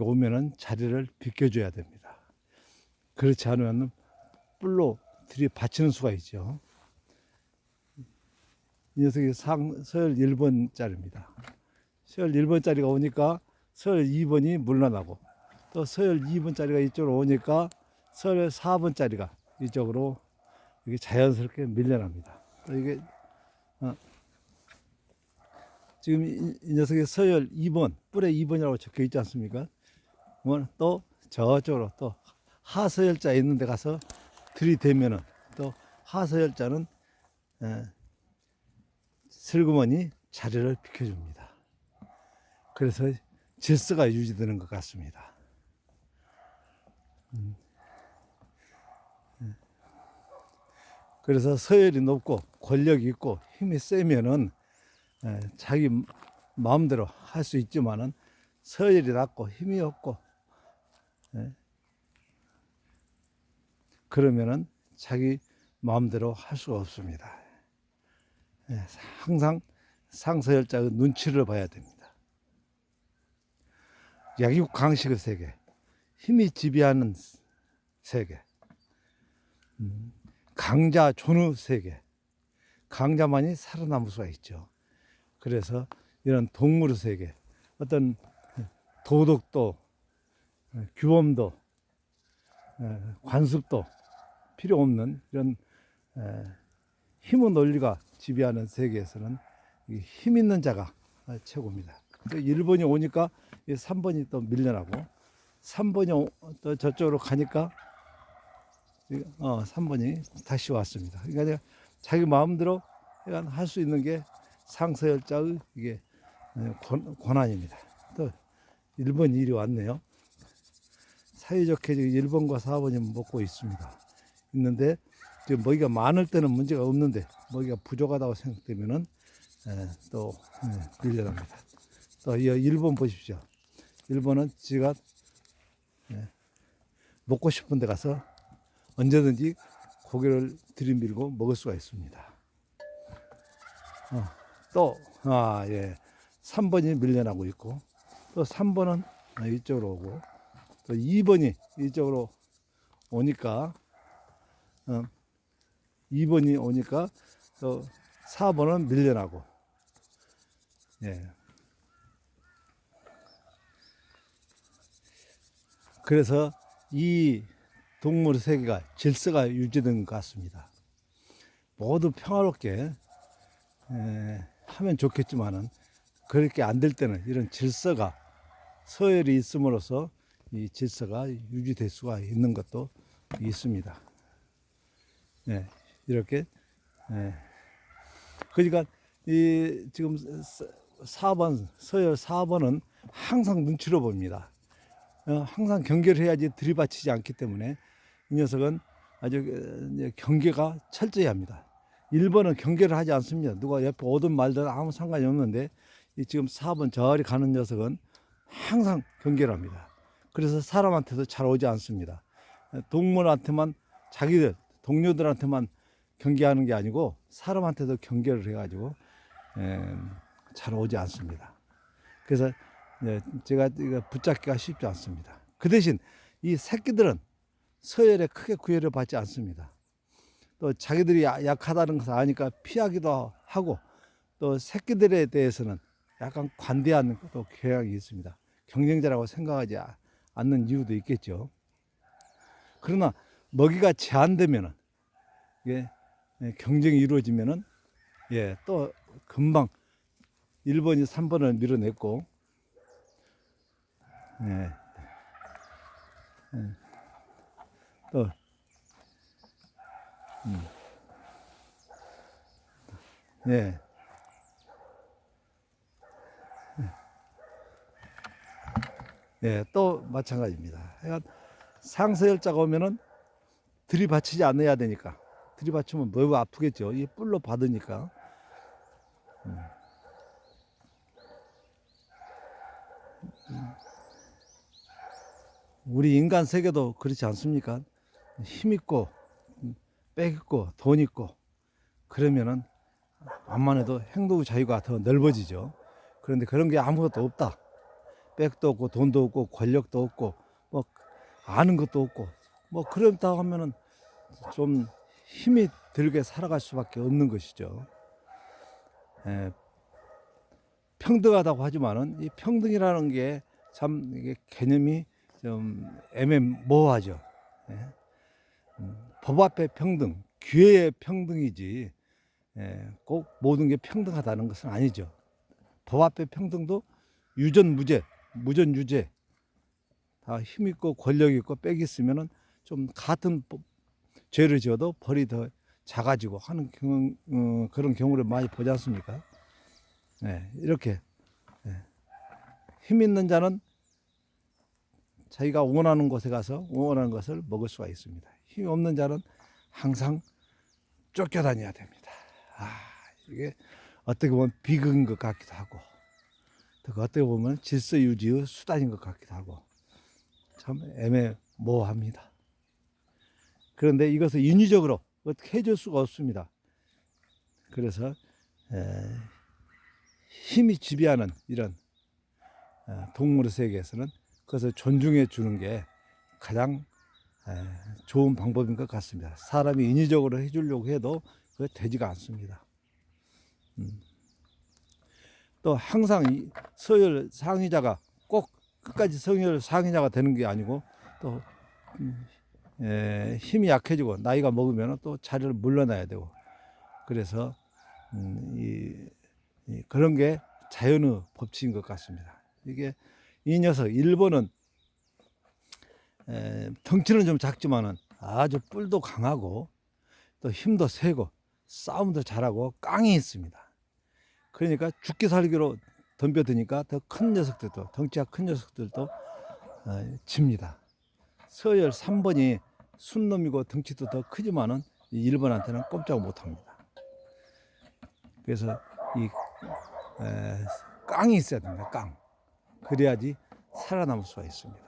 오면은 자리를 비켜줘야 됩니다. 그렇지 않으면 뿔로 들이받치는 수가 있죠. 이 녀석이 상, 서열 1번짜리입니다. 서열 1번짜리가 오니까 서열 2번이 물러나고 또 서열 2번짜리가 이쪽으로 오니까 서열 4번짜리가 이쪽으로 이게 자연스럽게 밀려납니다. 또 이게 어, 지금 이, 이 녀석이 서열 2번 뿔에 2번이라고 적혀 있지 않습니까? 또 저쪽으로 또 하서열자 있는 데 가서 들이대면은 또 하서열자는 에, 슬그머니 자리를 비켜줍니다. 그래서 질서가 유지되는 것 같습니다. 음. 예. 그래서 서열이 높고 권력이 있고 힘이 세면은 에, 자기 마음대로 할 수 있지만은 서열이 낮고 힘이 없고 예. 그러면은 자기 마음대로 할 수가 없습니다. 예, 항상 상서열자의 눈치를 봐야 됩니다. 약육 강식의 세계, 힘이 지배하는 세계, 음, 강자 존의 세계, 강자만이 살아남을 수가 있죠. 그래서 이런 동물의 세계, 어떤 도덕도, 어, 규범도, 어, 관습도 필요 없는 이런 에, 힘의 논리가 지배하는 세계에서는 이힘 있는 자가 어, 최고입니다. 또 1번이 오니까 이 3번이 또 밀려나고 3번이 오- 또 저쪽으로 가니까 이- 어, 3번이 다시 왔습니다. 그러니까 자기 마음대로 할 수 있는 게 상서열자의 이게 권한입니다. 또 1번 일이 왔네요. 사이좋게 지금 1번과 4번이 먹고 있습니다. 있는데 지금 먹이가 많을 때는 문제가 없는데 먹이가 부족하다고 생각되면은 에, 또 에, 밀려납니다. 또이 1번 보십시오. 1번은 지가 에, 먹고 싶은 데 가서 언제든지 고개를 들이밀고 먹을 수가 있습니다. 어, 또, 아, 예. 3번이 밀려나고 있고, 또 3번은 이쪽으로 오고, 또 2번이 이쪽으로 오니까, 어, 2번이 오니까, 또 4번은 밀려나고, 예. 그래서 이 동물 세계가 질서가 유지된 것 같습니다. 모두 평화롭게 에, 하면 좋겠지만은 그렇게 안 될 때는 이런 질서가 서열이 있음으로써 이 질서가 유지될 수가 있는 것도 있습니다. 예, 이렇게 예. 그러니까 이 지금 4번 서열 4번은 항상 눈치로 봅니다. 어, 항상 경계를 해야지 들이받치지 않기 때문에 이 녀석은 아주 어, 경계가 철저히 합니다. 1번은 경계를 하지 않습니다. 누가 옆에 오든 말든 아무 상관이 없는데 이 지금 4번 저리 가는 녀석은 항상 경계를 합니다. 그래서 사람한테도 잘 오지 않습니다. 동물한테만 자기들 동료들한테만 경계하는 게 아니고 사람한테도 경계를 해가지고 에, 잘 오지 않습니다. 그래서 예, 제가 붙잡기가 쉽지 않습니다. 그 대신 이 새끼들은 서열에 크게 구애를 받지 않습니다. 또 자기들이 야- 약하다는 것을 아니까 피하기도 하고 또 새끼들에 대해서는 약간 관대한 또 경향이 있습니다. 경쟁자라고 생각하지 아- 않는 이유도 있겠죠. 그러나 먹이가 제한되면은 이게 예, 경쟁이 이루어지면은 예, 또 금방 1번이 3번을 밀어냈고 예. 예. 또 음. 예. 예, 또 마찬가지입니다. 하여간 상서열자가 오면은 들이받치지 않아야 되니까 들이받치면 매우 아프겠죠. 이 뿔로 받으니까. 음. 우리 인간 세계도 그렇지 않습니까? 힘 있고 빽 있고 돈 있고 그러면은 암만 해도 행동 자유가 더 넓어지죠. 그런데 그런 게 아무것도 없다. 백도 없고 돈도 없고 권력도 없고 뭐 아는 것도 없고 뭐 그렇다 하면은 좀 힘이 들게 살아갈 수밖에 없는 것이죠. 예, 평등하다고 하지만은 이 평등이라는 게 참 이게 개념이 좀 애매모호하죠. 예. 음, 법 앞에 평등, 기회의 평등이지 예, 꼭 모든 게 평등하다는 것은 아니죠. 법 앞에 평등도 유전 무죄, 무전 유죄 다힘 있고 권력 있고 빽 있으면은 좀 같은 법- 죄를 지어도 벌이 더 작아지고 하는 경우, 어, 그런 경우를 많이 보지 않습니까? 네, 이렇게 예. 힘 있는 자는 자기가 원하는 곳에 가서 원하는 것을 먹을 수가 있습니다. 힘 없는 자는 항상 쫓겨다녀야 됩니다. 아, 이게 어떻게 보면 비극인 것 같기도 하고, 또 어떻게 보면 질서 유지의 수단인 것 같기도 하고, 참 애매모호합니다. 그런데 이것을 인위적으로 어떻게 해줄 수가 없습니다. 그래서 에, 힘이 지배하는 이런 어, 동물의 세계에서는 그것을 존중해 주는 게 가장 에, 좋은 방법인 것 같습니다. 사람이 인위적으로 해주려고 해도 그게 되지가 않습니다. 음. 또 항상 이 서열 상위자가 꼭 끝까지 서열 상위자가 되는 게 아니고 또 음, 에, 힘이 약해지고 나이가 먹으면 또 자리를 물러나야 되고 그래서 음, 이, 이 그런 게 자연의 법칙인 것 같습니다. 이게 이 녀석 일본은 에, 덩치는 좀 작지만은 아주 뿔도 강하고 또 힘도 세고 싸움도 잘하고 깡이 있습니다. 그러니까 죽기 살기로 덤벼드니까 더 큰 녀석들도 덩치가 큰 녀석들도 어, 집니다. 서열 3번이 순놈이고 덩치도 더 크지만은 이 일본한테는 꼼짝 못합니다. 그래서 이 에, 깡이 있어야 됩니다. 깡. 그래야지 살아남을 수가 있습니다.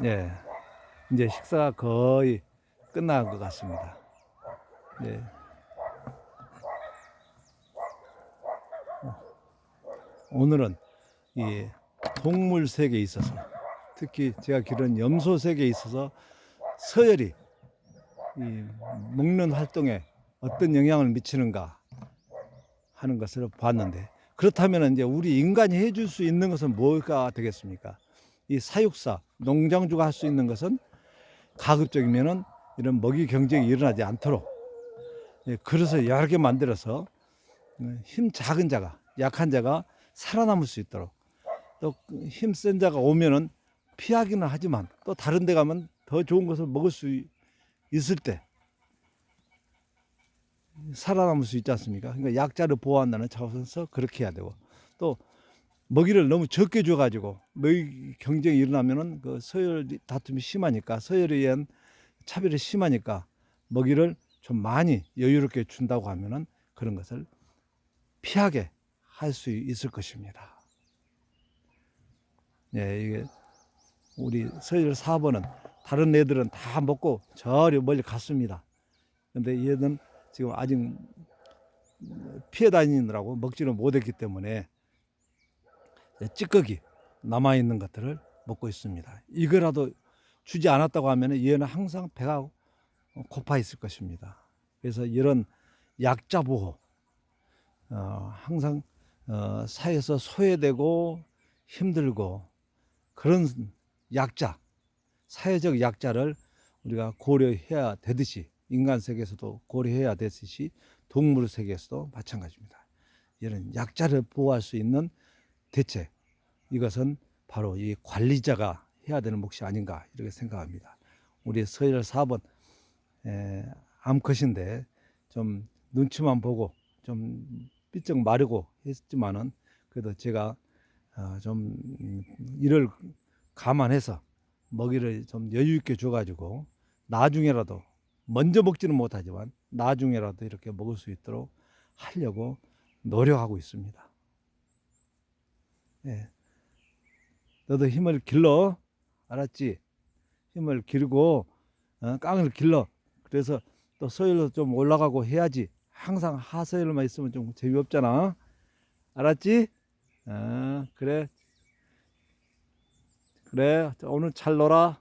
네, 이제 식사가 거의 끝난 것 같습니다. 네. 오늘은 이 동물 세계에 있어서 특히 제가 기른 염소 세계에 있어서 서열이 이 먹는 활동에 어떤 영향을 미치는가 하는 것을 봤는데 그렇다면 이제 우리 인간이 해줄 수 있는 것은 뭐가 되겠습니까? 이 사육사 농장주가 할 수 있는 것은 가급적이면은 이런 먹이 경쟁이 일어나지 않도록 예, 그릇을 여러 개 만들어서 음, 힘 작은 자가 약한 자가 살아남을 수 있도록 또 힘 센 자가 오면은 피하기는 하지만 또 다른 데 가면 더 좋은 것을 먹을 수 있을 때 살아남을 수 있지 않습니까? 그러니까 약자를 보호한다는 차원에서 그렇게 해야 되고 또 먹이를 너무 적게 줘가지고 먹이 경쟁이 일어나면은 그 서열 다툼이 심하니까 서열에 의한 차별이 심하니까 먹이를 좀 많이 여유롭게 준다고 하면은 그런 것을 피하게 할 수 있을 것입니다. 예, 이게 우리 서열 4번은 다른 애들은 다 먹고 저리 멀리 갔습니다. 근데 얘는 지금 아직 피해 다니느라고 먹지를 못했기 때문에 찌꺼기 남아 있는 것들을 먹고 있습니다. 이거라도 주지 않았다고 하면 얘는 항상 배가 고파 있을 것입니다. 그래서 이런 약자 보호, 어, 항상 어, 사회에서 소외되고 힘들고 그런 약자, 사회적 약자를 우리가 고려해야 되듯이 인간 세계에서도 고려해야 되듯이 동물 세계에서도 마찬가지입니다. 이런 약자를 보호할 수 있는 대책 이것은 바로 이 관리자가 해야 되는 몫이 아닌가 이렇게 생각합니다. 우리 서열 4번 에, 암컷인데 좀 눈치만 보고 좀 삐쩍 마르고 했지만은 그래도 제가 어, 좀 음, 이를 감안해서 먹이를 좀 여유 있게 줘가지고 나중에라도 먼저 먹지는 못하지만 나중에라도 이렇게 먹을 수 있도록 하려고 노력하고 있습니다. 예. 너도 힘을 길러 알았지? 힘을 기르고 어, 깡을 길러. 그래서 또 서열로 좀 올라가고 해야지. 항상 하서열만 있으면 좀 재미없잖아. 알았지? 아, 그래. 그래. 자, 오늘 잘 놀아.